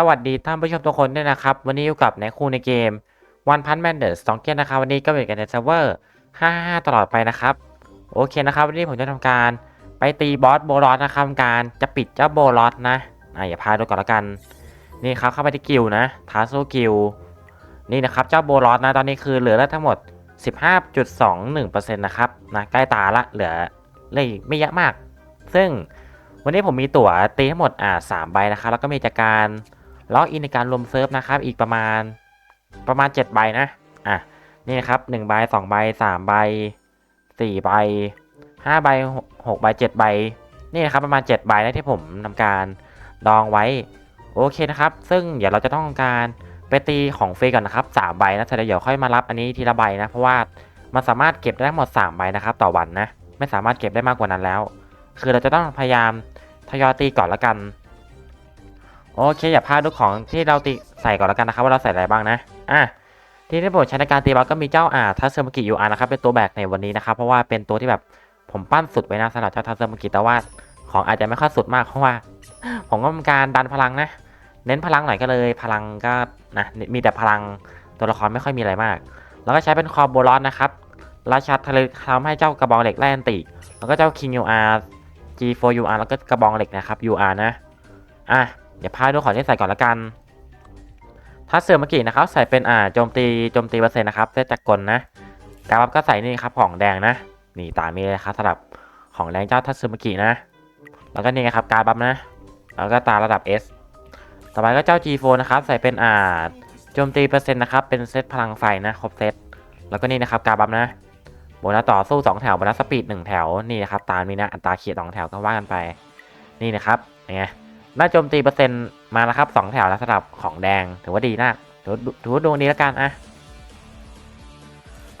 สวัสดีท่านผู้ชมทุกคนด้วยนะครับ วันนี้อยู่กับในคู่ในเกม One Punch Man The s t o n k e n นะครับ วันนี้ก็เป็นกันในเซิร์ฟเวอร์ 55 ตลอดไปนะครับ โอเคนะครับ วันนี้ผมจะทำการไปตีบอสโบลอสนะครับการจะปิดเจ้าโบลอสนะอะอย่าพลาดดูก่อนละกัน นี่ครับเข้าไปที่กิลนะทาสู้กิลนี่นะครับเจ้าโบลอสนะตอนนี้คือเหลือแล้วทั้งหมด 15.21%นะครับนะใกล้ตาละเหลือเลยไม่เยอะมาก ซึ่งวันนี้ผมมีตั๋วตีทั้งหมดอ่าสามใบนะครับแล้วก็มีจากการ ล็อกอินในการรวมเซิร์ฟนะครับอีกประมาณประมาณ 7 ใบนะอะนี่นะครับ1ใบ2ใบ3ใบ4ใบ5ใบ6ใบ7ใบนี่นะครับประมาณ 7 ใบนะที่ผมทำการดองไว้โอเคนะครับ ซึ่งเดี๋ยวเราจะต้องการไปตีของฟรีก่อนนะครับ3ใบนะแต่เดี๋ยวค่อยมารับอันนี้ทีละใบนะเพราะว่ามันสามารถเก็บได้ทั้งหมด 3 ใบนะครับต่อวันนะไม่สามารถเก็บได้มากกว่านั้นแล้ว คือเราจะต้องพยายามทยอยตีก่อนละกัน โอเคอย่าพลาดดูของที่เราตีใส่ก่อนและกันนะครับว่าเราใส่อะไรบ้างนะอะที่ที่ผมใช้ในการตีบอลก็มีเจ้าอ่าทัสเซอร์มกิยูอาร์นะครับเป็นตัวแบกในวันนี้นะครับเพราะว่าเป็นตัวที่แบบผมปั้นสุดไว้นะสำหรับเจ้าทัสเซอร์มกิแต่ว่าของอาจจะไม่ค่อยสุดมากเพราะว่า ผมก็มีการดันพลังนะ เน้นพลังหน่อยก็เลย พลังก็นะมีแต่พลังตัวละครไม่ค่อยมีอะไรมาก แล้วก็ใช้เป็นคอโบลอนนะครับราชาทะเลทำให้เจ้ากระบองเหล็กแลนตีแล้วก็เจ้าคิงยูอาร์ G4UR แล้วก็กระบองเหล็กนะครับ UR นะอะ เดี๋ยวพาดูของที่ใส่ก่อนละกัน ถ้าเสือเมื่อกี้นะครับ ใส่เป็นอ่าโจมตีโจมตีเปอร์เซ็นต์นะครับเซตจากกลนะการบัฟก็ใส่นี่ครับของแดงนะ นี่ตามนี้เลยครับสำหรับของแดงเจ้าทัตสึมกินะ แล้วก็นี่ครับการบัฟนะ แล้วก็ตาระดับ S ต่อไปก็เจ้า G4 นะครับใส่เป็นอ่าโจมตีเปอร์เซ็นต์นะครับเป็นเซตพลังไฟนะครบเซตแล้วก็นี่นะครับการบัฟนะโบนัสต่อสู้ 2 แถวโบนัสสปีด1แถวนี่นะครับตามนี้นะอัตราเขียด2แถวก็ว่ากันไป นี่นะครับยัง ไงน่าโจมตีเปอร์เซ็นต์มาแล้วครับ2แถวแล้วสำหรับของแดงถือว่าดีนะถือถือว่าดวงดีแล้วกันอะ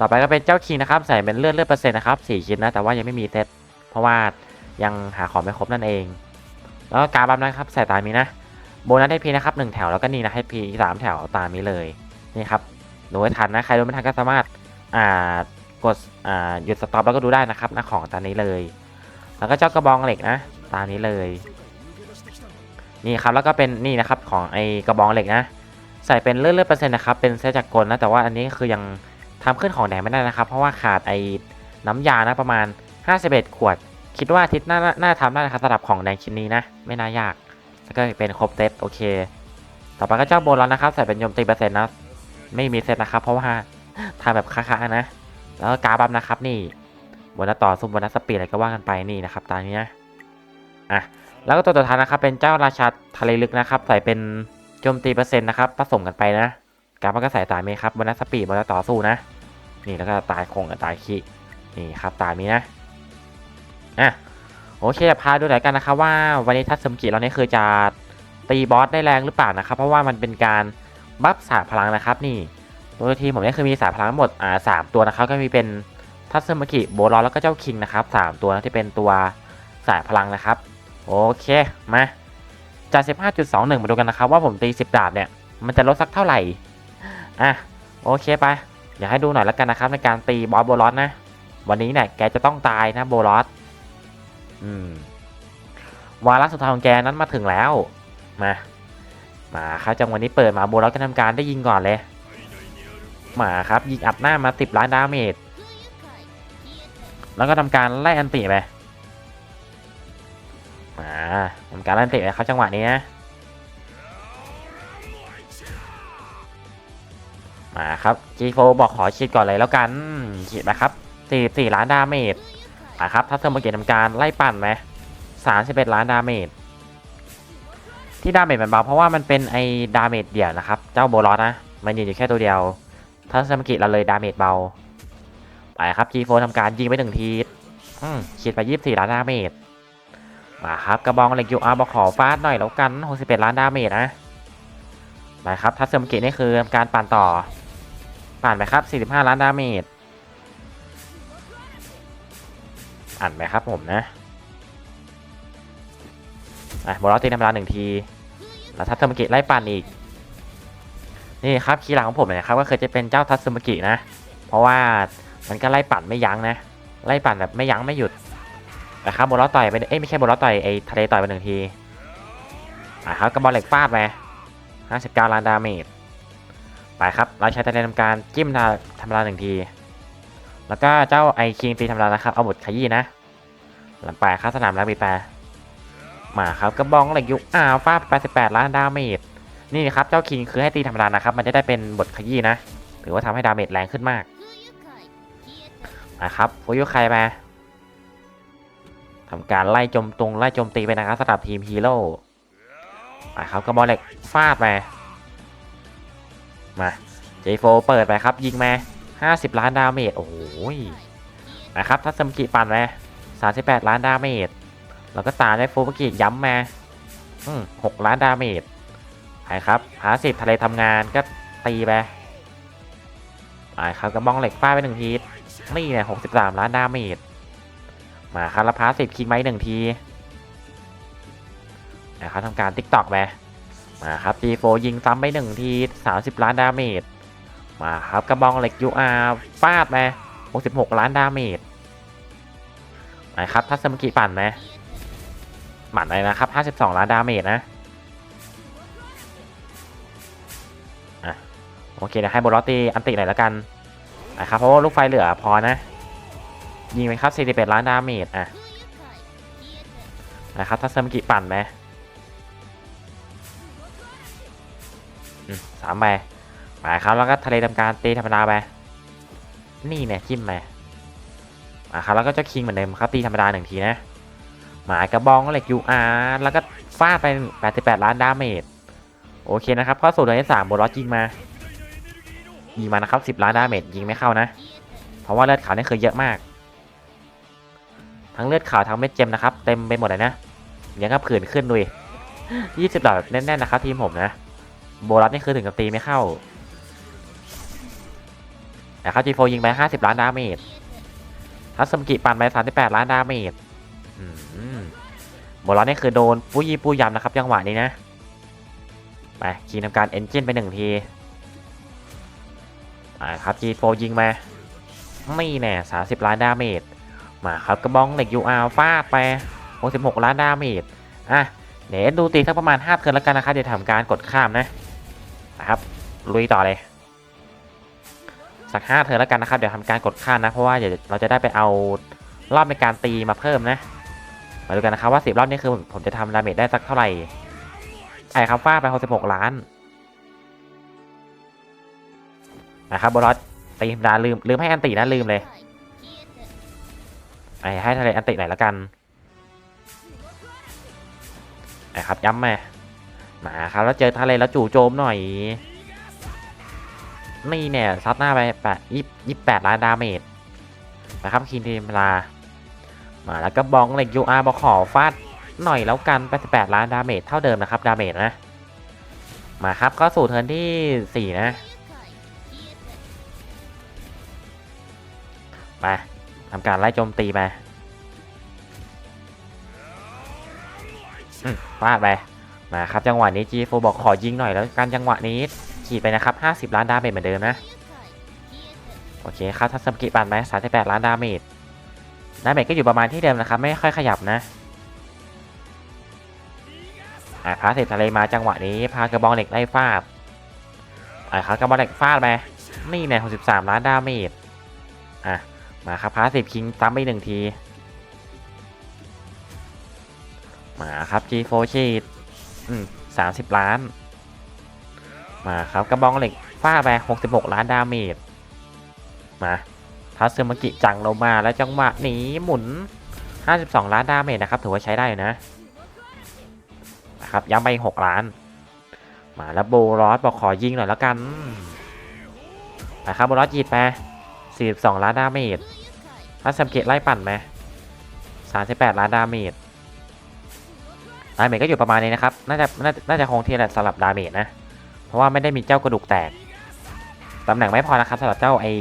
ต่อไปก็เป็นเจ้าคีนะครับใส่เป็นเลือดเลือดเปอร์เซ็นต์นะครับ4ชิ้นนะแต่ว่ายังไม่มีเซตเพราะว่ายังหาของไม่ครบนั่นเอง แล้วก็การบัฟนะครับใส่ตามนี้นะโบนัสให้พีนะครับ1แถวแล้วก็นี่นะให้พีสามแถวตามนี้เลยนี่ครับดูให้ทันนะใครดูไม่ทันก็สามารถอ่ากดอ่าหยุดสต็อปแล้วก็ดูได้นะครับนะของตามนี้เลย แล้วก็เจ้ากระบองเหล็กนะ ตามนี้เลย นี่ครับแล้วก็เป็นนี่นะครับของไอกระบองเหล็กนะ ใส่เป็นเลือดเลือดเปอร์เซ็นต์นะครับเป็นเซตจากกลนะแต่ว่าอันนี้คือยังทำขึ้นของแดงไม่ได้นะครับ เพราะว่าขาดไอน้ำยานะประมาณ 51 ขวด คิดว่าทิตย์หน้าน่าทำได้นะครับสำหรับของแดงชิ้นนี้นะ ไม่น่ายากแล้วก็เป็นครบเซตโอเค ต่อไปก็เจ้าโบลอนนะครับใส่เป็นโยมตีเปอร์เซ็นต์นะไม่มีเซตนะครับ เพราะว่าทำแบบค้าๆนะ แล้วก็กาบัฟนะครับนี่บนต่อซุ่มบนัสปีดอะไรก็ว่ากันไปนี่นะครับตามนี้นะอะ แล้วก็ตัวต่อท้ายนะครับเป็นเจ้าราชาทะเลลึกนะครับ ใส่เป็นโจมตีเปอร์เซ็นต์นะครับผสมกันไปนะการบัฟก็ใส่ตามนี้ครับบนัสปีดบนต่อสู้นะ นี่แล้วก็ตายคงกับตายคีนี่ครับตายมีนะอะโอเคพาดูหน่อยกันนะครับว่าวันนี้ทัศสมกิเราเนี่ยคือจะตีบอสได้แรงหรือเปล่านะครับ เพราะว่ามันเป็นการบัฟสายพลังนะครับ นี่ตัวทีผมเนี่ยคือมีสายพลังหมดอ่าสามตัวนะครับก็มีเป็นทัตสมกิโบลอนแล้วก็เจ้าคิงนะครับสามตัวนะที่เป็นตัวสายพลังนะครับ โอเค มาจาก 15.21 มาดูกันนะครับ ว่าผมตี 10 ดาบเนี่ย มันจะลดสักเท่าไหร่ อะ โอเคไป อยากให้ดูหน่อยแล้วกันนะครับ ในการตีบอสโบลอนนะ วันนี้เนี่ย แกจะต้องตายนะโบลอนอืม วาระสุดท้ายของแกนั้นมาถึงแล้ว มา มาครับจังหวะนี้เปิดมาโบลอนก็ทำการได้ยิงก่อนเลยหมาครับยิงอัดหน้ามาสิบล้านดาเมจ แล้วก็ทำการไล่อันติไป ทำการไล่อันติไปครับจังหวะนี้นะมาครับ G4 บอกขอฉีดก่อนเลยแล้วกันฉีดไปครับ44ล้านดาเมจมาครับถ้าเซอร์มาเกตทำการไล่ปั่นไหม31ล้านดาเมจที่ดาเมจมันเบาเพราะว่ามันเป็นไอ้ดาเมจเดี่ยวนะครับ เจ้าโบลอสนะ มันยืนอยู่แค่ตัวเดียวถ้าสมากิเราเลยดาเมจเบาไปครับ G4 ทำการยิงไปหนึ่งทีอืมฉีดไป24ล้านดาเมจ มาครับกระบองเหล็กยูอาร์บอกขอฟาดหน่อยแล้วกัน61ล้านดาเมจนะไปครับทัศสมกินี่คือการปั่นต่อ ปั่นไปครับ 45 ล้านดาเมจอ่านไปครับผมนะอะบอลตีธรรมดาหนึ่งที แล้วทัศสมกิไล่ปั่นอีก นี่ครับคีย์หลังของผมเนี่ยครับก็เคือจะเป็นเจ้าทัตสึมกินะ เพราะว่ามันก็ไล่ปั่นไม่ยั้งนะ ไล่ปั่นแบบไม่ยั้งไม่หยุด นะครับบอลล้อต่อยไปเอ้ยไม่ใช่บอลล้อต่อยไอ้ทะเลต่อยไปหนึ่งทีอะครับกระบอกเหล็กฟาดไป59ล้านดาเมจไปครับเราใช้ตะเลทำการจิ้มดาธรรมดาหนึ่งที แล้วก็เจ้าไอคิงตีธรรมดานะครับเอาบทขยี้นะหลังไปเข้าสนามแล้วบีแปรมาครับกระบองเหล็กยุคอ้าวฟาด88ล้านดาเมจนี่ครับเจ้าคิงคือให้ตีธรรมดานะครับ มันจะได้เป็นบทขยี้นะ ถือว่าทำให้ดาเมจแรงขึ้นมากนะครับโฟยุไคมา ทำการไล่โจมตรงไล่โจมตีไปนะครับสำหรับทีมฮีโร่ไปครับกระบอลเหล็กฟาดไปมาเจโฟเปิดไปครับ ยิงมา 50 ล้านดาเมจโอ้โหนะครับทัศมกิปั่นมา38 ล้านดาเมจแล้วก็ตามด้วยฟูมกิย้ำมาอืม6ล้านดาเมจไปครับพาสิบทะเลทำงานก็ตีไปไปครับกระบองเหล็กฟาดไปหนึ่งทีนี่เนี่ยหกสิบสามล้านดาเมจ มาคาราพาสิบคิงไม้หนึ่งทีนะครับทำการติ๊กตอกไปมาครับ G4 ยิงซ้ำไปหนึ่งทีสามสิบล้านดาเมจมาครับกระบองเหล็ก UR ฟาดไปหกสิบหกล้านดาเมจมาครับทัศมกิปั่นไหมหมันเลยนะครับห้าสิบสองล้านดาเมจนะโอเคเดี๋ยวให้โบลอตตีอันติหน่อยแล้วกันนะครับเพราะว่าลูกไฟเหลือพอนะ ยิงไปครับ 41 ล้านดาเมจอะนะครับถ้าเซมกิปั่นไหมอืมสามใบไปครับแล้วก็ทะเลทำการตีธรรมดาไปนี่เนี่ยจิ้มไปมาครับแล้วก็เจะคิงเหมือนเดิมครับตีธรรมดาหนึ่งทีนะหมายกระบองเหล็กยูอาร์แล้วก็ฟาดไป 88 ล้านดาเมจโอเคนะครับเข้าสู่เดือนที่สามโบลอสยิงมายิงมานะครับ 10 ล้านดาเมจยิงไม่เข้านะ เพราะว่าเลือดขาวนี่คือเยอะมาก ทั้งเลือดขาวทั้งเม็ดเจมนะครับเต็มไปหมดเลยนะยังก็ผื่นขึ้นด้วย20ดอกแน่นๆนะครับทีมผมนะ โบรัสนี่คือถึงกับตีไม่เข้าแต่เขาจีโฟยิงไป50ล้านดาเมจทัศมกิปั่นไป38ล้านดาเมจโบรัสนี่คือโดนปุยยี่ปุยยำนะครับจังหวะนี้นะไปคีย์ทำการเอนจินไปหนึ่งทีอ่าครับ G4 ยิงมาไม่แน่30ล้านดาเมจ มาครับกระบองเหล็ก UR ฟาดไป 66 ล้านดาเมจอะเดี๋ยวดูตีสักประมาณ5เทิร์นแล้วกันนะครับเดี๋ยวทำการกดข้ามนะนะครับลุยต่อเลย สัก5เทิร์นแล้วกันนะครับเดี๋ยวทำการกดข้ามนะเพราะว่าเดี๋ยวเราจะได้ไปเอารอบในการตีมาเพิ่มนะมาดูกันนะครับว่า 10 รอบนี้คือผมจะทำดาเมจได้สักเท่าไหร่ไอ้ครับฟาดไป 66 ล้านนะครับบอลอสตีธรรมดาลืมลืมให้อันตินะลืมเลย ไอ้ให้ทะเลอันติหน่อยละกันไอ้ครับย้ำมามาครับแล้วเจอทะเลแล้วจู่โจมหน่อย นี่เนี่ยซัดหน้าไปแปดยี่ยี่แปดล้านดาเมจนะครับคินทีมลา มาแล้วก็บองเหล็กยูอาร์บอขอฟาดหน่อยแล้วกัน88ล้านดาเมจเท่าเดิมนะครับดาเมจนะ มาครับก็สู่เทิร์นที่4นะไป ทำการไล่โจมตีไปฟาดไปมาครับจังหวะนี้ G4 บอกขอยิงหน่อยแล้วกันจังหวะนี้ขีดไปนะครับ 50 ล้านดาเมจเหมือนเดิมนะ โอเคครับทัศมกิปันไป38 ล้านดาเมจดาเมจก็อยู่ประมาณที่เดิมนะครับ ไม่ค่อยขยับนะอ่าพาเสร็จทะเลมาจังหวะนี้พากระบองเหล็กไล่ฟาดอ่าครับกระบองเหล็กฟาดไปนี่เนี่ย63 ล้านดาเมจอะ มาครับพาสิบคิงตั้มไปหนึ่งที มาครับ G4 ชีดอืมสามสิบล้าน มาครับกระบองเหล็กฟาไปหกสิบหกล้านดาเมจ มาทัสเซมากิจังลงมาแล้วจังหวะหนีหมุน 52 ล้านดาเมจนะครับถือว่าใช้ได้นะนะครับย้ำไป 6 ล้าน มาแล้วโบรอสบอกขอยิงหน่อยแล้วกันนะครับโบรอสยีดไป42 ล้านดาเมจ ถ้าสังเกตไล่ปั่นไหม38ล้านดาเมจดาเมจก็อยู่ประมาณนี้นะครับ น่าจะน่าน่าจะคงที่แหละสำหรับดาเมจนะ เพราะว่าไม่ได้มีเจ้ากระดูกแตก ตำแหน่งไม่พอนะครับสำหรับเจ้าไอ้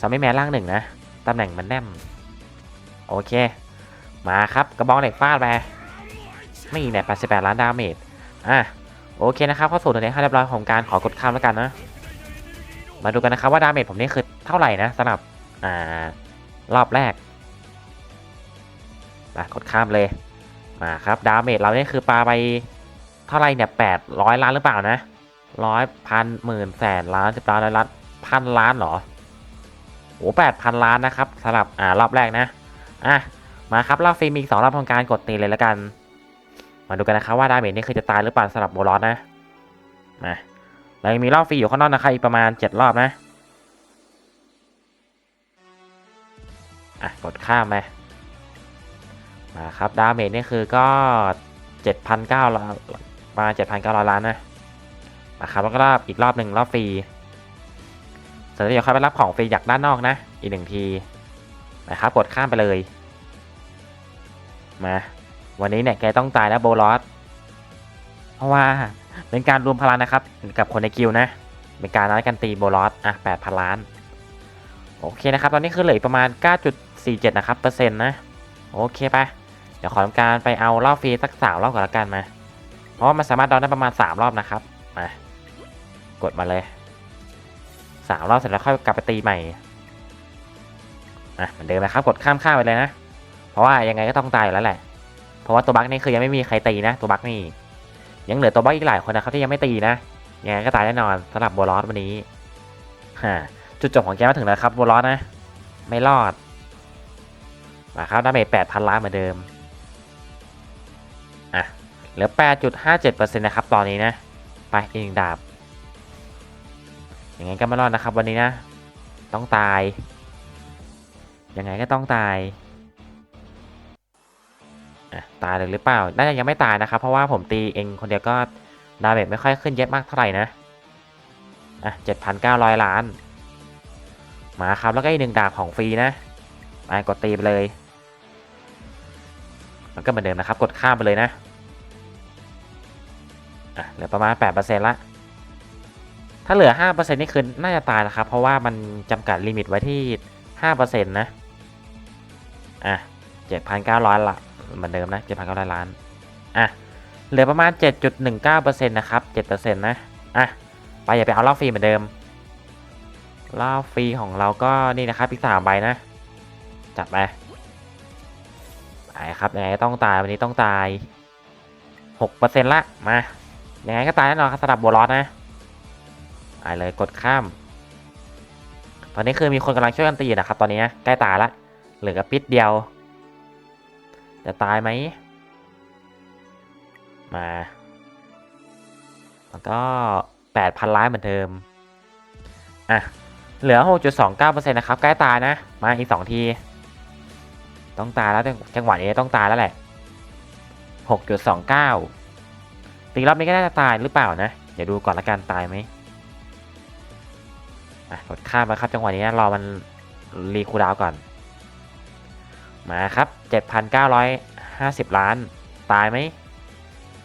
ซามิแมนล่างหนึ่งนะ ตำแหน่งมันแน่น โอเค มาครับกระบองเหล็กฟาดไปไม่เนี่ย88 ล้านดาเมจ อะ โอเคนะครับเข้าสู่ตัวนี้ให้เรียบร้อยของการขอกดข้ามแล้วกันนะ มาดูกันนะครับว่าดาเมจผมนี่คือเท่าไหร่นะสำหรับ อ่า รอบแรกมากดข้ามเลย มาครับ ดาเมจเราเนี่ยคือปลาไปเท่าไรเนี่ยแปดร้อยล้านหรือเปล่านะร้อยพันหมื่นแสนล้านสิบล้านร้อยล้านพันล้านหรอโอ้แปดพันล้านนะครับสำหรับอ่ารอบแรกนะ อะ มาครับรอบฟรีมีสองรอบทำการกดตีเลยแล้วกัน มาดูกันนะครับว่าดาเมจนี่คือจะตายหรือเปล่าสำหรับโบลอสนะ มาเรายังมีรอบฟรีอยู่ข้างนอกนะครับอีกประมาณเจ็ดรอบนะ อะกดข้ามไปมาครับดาเมจนี่คือก็เจ็ดพันเก้าประมาณเจ็ดพันเก้าร้อยล้านนะมาครับแล้วก็รอบอีกรอบหนึ่งรอบฟรีสร็จแล้วเดี๋ยวค่อยไปรับของฟรีจากด้านนอกนะ อีกหนึ่งทีนะครับกดข้ามไปเลยมาวันนี้เนี่ยแกต้องตายแล้วโบลอสเพราะว่าเป็นการรวมพลังนะครับ กับคนในกิลนะเป็นการนัดกันตีโบลอสอะแปดพันล้าน โอเคนะครับ ตอนนี้คือเหลืออกประมาณ 47 นะครับเปอร์เซ็นต์นะ โอเคไปเดี๋ยวขอทำการไปเอารอบฟรีสักสามรอบก่อนละกันมา เพราะว่ามันสามารถดอนได้ประมาณ 3 รอบนะครับมากดมาเลยสามรอบเสร็จแล้วค่อยกลับไปตีใหม่อะเหมือนเดิมนะครับกดข้ามข้ามไปเลยนะ เพราะว่ายังไงก็ต้องตายอยู่แล้วแหละ เพราะว่าตัวบั๊กนี่คือยังไม่มีใครตีนะ ตัวบั๊กนี่ ยังเหลือตัวบั๊กอีกหลายคนนะครับที่ยังไม่ตีนะยังไงก็ตายแน่นอนสำหรับโบลอสวันนี้ฮะจุดจบของแกมาถึงแล้วครับโบลอสนะ ไม่รอด มาครับดาเมจแปดพันล้านเหมือนเดิม อะ เหลือแปดจุดห้าเจ็ดเปอร์เซ็นะครับ ตอนนี้นะ ไปอีกหนึ่งดาบ ยังไงก็ไม่รอดนะครับวันนี้นะ ต้องตาย ยังไงก็ต้องตายอะตายเลยหรือเปล่า น่าจะยังไม่ตายนะครับ เพราะว่าผมตีเองคนเดียวก็ดาเมจไม่ค่อยขึ้นเยอะมากเท่าไหร่นะ อะเจ็ดพันเก้าร้อยล้าน มาครับ แล้วก็อีกหนึ่งดาบของฟรีนะ ไปกดตีไปเลย มันก็เหมือนเดิมนะครับ กดข้ามไปเลยนะอะเหลือประมาณแปดเปอร์เซ็นต์ละถ้าเหลือห้าเปอร์เซ็นต์นี่คือน่าจะตายนะครับ เพราะว่ามันจำกัดลิมิตไว้ที่ห้าเปอร์เซ็นต์นะอะเจ็ดพันเก้าร้อยละเหมือนเดิมนะ 7,900 ล้านอะเหลือประมาณ 7.19%นะครับ7%นะอะไปอย่าไปเอารอบฟรีเหมือนเดิมรอบฟรีของเราก็นี่นะครับอีกสามใบนะ จัดไปไปครับยังไงต้องตายวันนี้ต้องตาย6%ละมายังไงก็ตายแน่นอนครับสำหรับโบลอสนะไปเลยกดข้าม ตอนนี้คือมีคนกำลังช่วยกันตีอยู่นะครับ ตอนนี้นะใกล้ตายละเหลือกระปิดเดียวจะตายไหมมาแล้วก็แปดพันล้านเหมือนเดิมอะเหลือหกจุดสองเก้าเปอร์เซ็นต์นะครับ ใกล้ตายนะ มาอีกสองที ต้องตายแล้วจังหวะนี้ต้องตายแล้วแหละหกจุดสองเก้าตีรอบนี้ก็น่าจะตายหรือเปล่านะ เดี๋ยวดูก่อนละกันตายไหมอะกดข้ามไปครับจังหวะนี้รอมันรีคูดาวก่อน มาครับ 7,950 ล้าน ตายไหม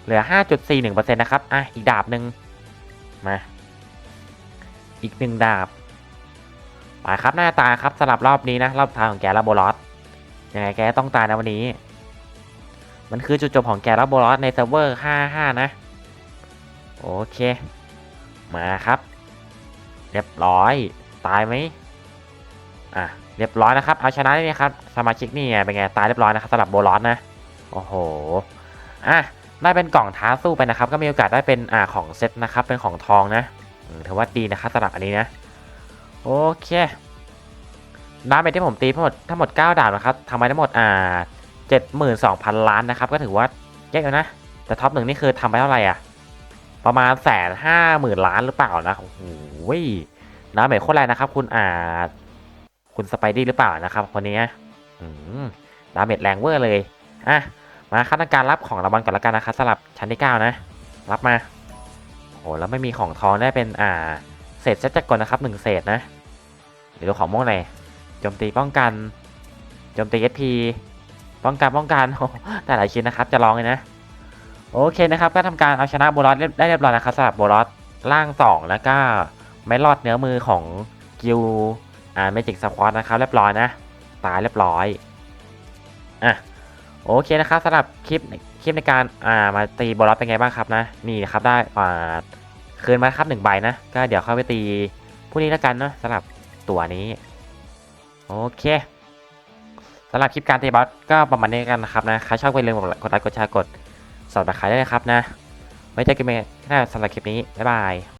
เหลือ 5.41%นะครับ อะ อีกดาบหนึ่งมา อีกหนึ่งดาบไปครับหน้าตาครับสำหรับรอบนี้นะ รอบทางของแกและโบลอส ยังไงแกต้องตายนะวันนี้ มันคือจุดจบของแกและโบลอสในเซิร์ฟเวอร์ 55 นะ โอเค มาครับ เรียบร้อย ตายไหมอะ เรียบร้อยนะครับ เอาชนะนี่ครับ สมาชิกนี่ไงเป็นไง ตายเรียบร้อยนะครับสำหรับโบลอสนะ โอ้โห อะ ได้เป็นกล่องท้าสู้ไปนะครับ ก็มีโอกาสได้เป็นอ่าของเซตนะครับ เป็นของทองนะถือว่าดีนะครับสำหรับอันนี้นะ โอเค ดาเมจที่ผมตีทั้งหมดทั้งหมด 9 ดาบนะครับทำไปทั้งหมดอ่า72,000 ล้านนะครับ ก็ถือว่าเยอะอยู่นะ แต่ท็อปหนึ่งนี่คือทำไปเท่าไหร่อะ ประมาณแสนห้าหมื่นล้านหรือเปล่านะโอ้โหดาเมจโคตรแรงนะครับ คุณอ่าคุณสไปดี้หรือเปล่านะครับคนนี้อืมดาเมจแรงเวอร์เลยอะมาขั้นการรับของรางวัลก่อนละกันนะครับสำหรับชั้นที่ 9 นะ รับมาโอ้แล้วไม่มีของทองได้เป็นอ่าเศษเซตจักรนะครับหนึ่งเศษนะเดี๋ยวดูของม่วงหน่อย โจมตีป้องกัน โจมตีเอสพีป้องกันป้องกันโอ้แต่หลายชิ้นนะครับ จะลองเลยนะ โอเคนะครับ ก็ทำการเอาชนะโบลอสได้เรียบร้อยนะครับสำหรับโบลอสล่าง 2 แล้วก็ไม่รอดเนื้อมือของกิลอ่าเมจิกสควอตนะครับเรียบร้อยนะ ตายเรียบร้อยอะโอเคนะครับสำหรับคลิปคลิปในการอ่ามาตีบอลลเป็นไงบ้างครับนะนี่นะครับได้อ่าคืนมาครับหนึ่งใบนะ ก็เดี๋ยวเข้าไปตีผู้นี้แล้วกันเนาะสำหรับตัวนี้ โอเคสำหรับคลิปการเตะบอสก็ประมาณนี้กันนะครับนะใครชอบก็อย่าลืมกดไลค์กดแชร์กดสับสไคร้ได้เลยครับนะไว้เจอกันใหม่หน้าสำหรับคลิปนี้บ๊ายบาย